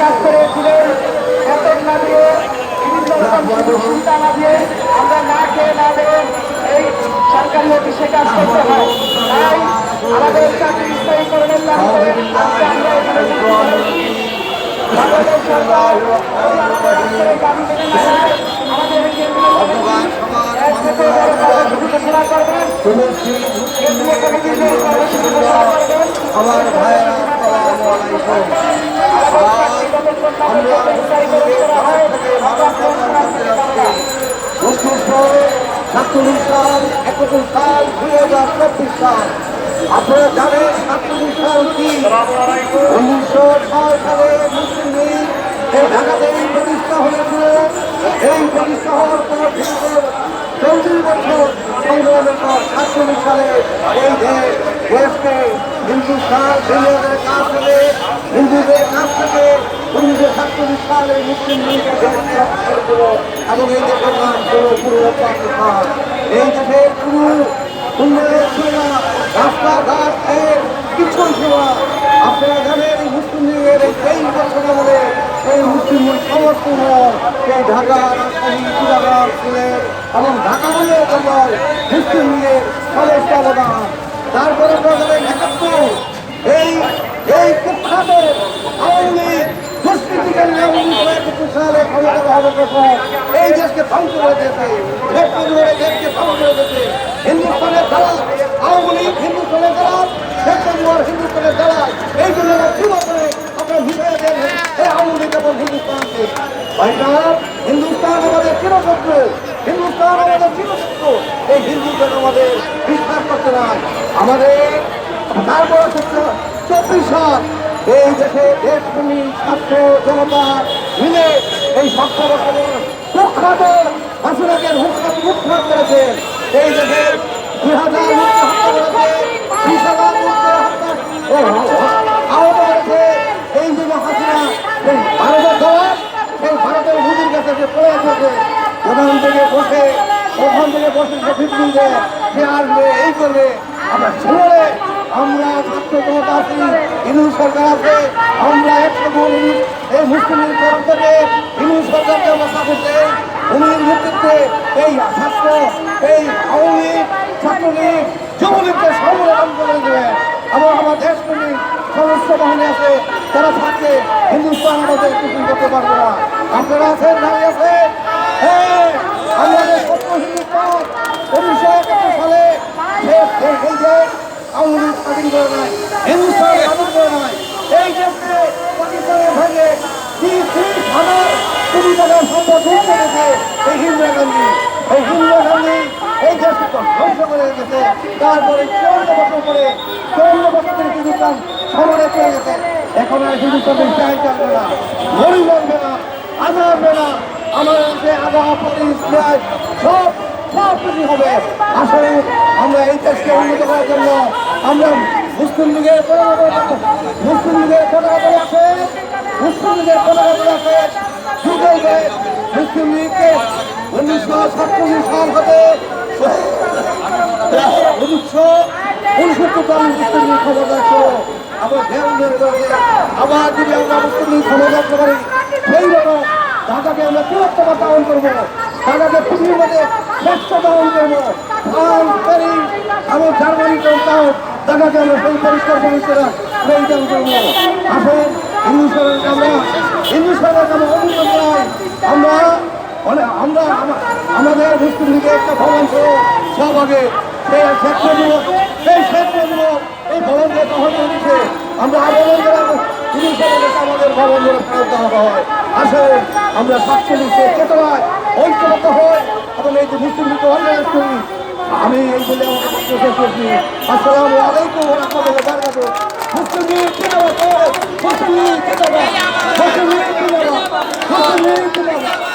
কাজ করেছিলেন বেতন না দিয়ে বিভিন্ন রকম সুবিধা না দিয়ে আমরা না খেয়ে না দেবে এই সরকারি অফিসে কাজ করতে তাই আমাদের চব্বিশ সাল আপনারা জানেন সাতচল্লিশ সাল কি? উনিশশো ছয় সালে মুসলিম লীগ এই ঢাকাতেই প্রতিষ্ঠা হয়েছিল। এই প্রতিষ্ঠা হওয়ার পর চল্লিশ বছর সংগ্রামের পর সাতচল্লিশ সালে এই দেশ দেশকে হিন্দুস্তান ইংরেজের কাছ থেকে, হিন্দুদের কাছ থেকে উনিশশো সাতচল্লিশ সালে মুসলিম দেশের নাম উন্নয়ন ছিল না রাস্তাঘাট কিছুই ছিল না আপনারা জানেন এই মুসলিম লীগের এই তেইশ বছর আমলে এই মুসলিম লীগ সমস্ত উন্নয়ন এই ঢাকা রাজশাহী চুরাঘাট সিলেট এবং ঢাকা বলে জন্য মুসলিম লীগের সমস্ত অবদান তারপরে প্রধানের একাত্তর এই এই কুখ্যাত আওয়ামী লীগ দুষ্কৃতিকারী উনিশশো একাত্তর সালে ক্ষমতা গ্রহণের পর এই দেশকে ধ্বংস করে দিয়েছে। এই দেশকে ধ্বংস করে দিয়েছে। হিন্দুস্তানের দ্বারা আওয়ামী লীগ, হিন্দুস্তানের দ্বারা শেখ মুজিবুর হিন্দুস্তানের দ্বারা এই জন্য কি করে আপনার ভিতরে দেন এই আওয়ামী লীগ এবং হিন্দুস্তানকে। ভাইরা হিন্দুস্তান আমাদের চিরশত্রু। হিন্দুস্তান আমাদের চিরশত্রু। এই হিন্দুদের আমাদের বিশ্বাস করতে নাই। আমাদের তারপর এই দেশে দেশপ্রেমী ছাত্র, জনতা মিলে এই বছরের কুখ্যাত হাসিনাকে উৎখাত করেছেন এই দেশের দুই হাজার লোককে হত্যা করেছে বিশ হাজার লোককে আহত করেছে এই যুব হাসিনা এই ভারতের দল সেই ভারতের মুদির কাছে সে পড়ে এসেছে ওখান থেকে বসে ওখান থেকে বসে সে আসবে এই করবে, আমরা শুনে আমরা ছাত্র আছি হিন্দু আছে, আমরা একশো গুণ এই মুসলিম লীগ তরফ থেকে হিন্দু সরকারকে দেই নেতৃত্বে এই ছাত্র, এই আওয়ামী লীগ ছাত্রলীগ যুবলীগকে সংরক্ষণ করে দেবেন আমার দেশপ্রেমিক সমস্ত বাহিনী আছে, তারা থাকছে হিন্দুস্তান আমাদের কিছু করতে পারবে না। আপনারা আছেন, দাঁড়িয়ে আছে হ্যাঁ আমাদের সত্য হিন্দুস্তান উনিশশো একাত্তর সালে যে- যে- এই যে স্বাধীন করে নাই হিন্দুস্তান স্বাধীন করে নাই এই দেশকে পাকিস্তানের ভাগে হাজার কোটি টাকার সম্পদ করেছে এই ইন্দিরা গান্ধী। এই ইন্দিরা গান্ধী এই দেশকে ধ্বংস করে গেছে তারপরে চৌদ্দ বছর পরে, চৌদ্দ বছর ধরে হিন্দুস্তান সমরে চলে গেছে। এখন আর হিন্দুস্তানের চাই চালবে না। গরিব মানবে না আজাবে না। আমার যে আগা পুলিশ সব সব কিছু হবে। আসলে আমরা এই দেশকে উন্নত করার জন্য আমরা মুসলিম লীগের মুসলিম লীগের পতাকা আছে। মুসলিম লীগের পতাকা আছে। মুসলিম লীগকে উনিশশো সাতচল্লিশ সাল হতে উনিশশো উনসত্তর সাল মুসলিম লীগ ক্ষমতা ছিল আবার যদি আমরা মুসলিম লীগ ক্ষমতা করতে পারি সেই রকম ঢাকাকে আমরা বৃহত্তম দাহন করব। ঢাকাকে পৃথিবীর মধ্যে পরিষ্কার পরিষ্কার প্রয়োজন করব আমরা সরকারকে আমরা আমরা মানে আমরা আমা- আমাদের মুসলিম লীগের একটা ভবন ছিল সহভাগে সেই শেখ মুজিব সেই শেখ এই ভবনকে করে দিচ্ছে আমরা আবেদন করার হিন্দু সরকারকে আমাদের ভবনগুলো ফেরত দেওয়া হয়। আসলে আমরা সাতচল্লিশে চেতনায় ঐক্যবদ্ধ হয় এবং এই যে মুসলিম লীগ অন্যায় করি আমি এই বলে আমার বক্তব্য শেষ করছি আসসালামু আলাইকুম রহমতুল্লাহ বারকাতুহ। মুসলিম জিন্দাবাদ। মুসলিম জিন্দাবাদ। মুসলিম জিন্দাবাদ। মুসলিম জিন্দাবাদ।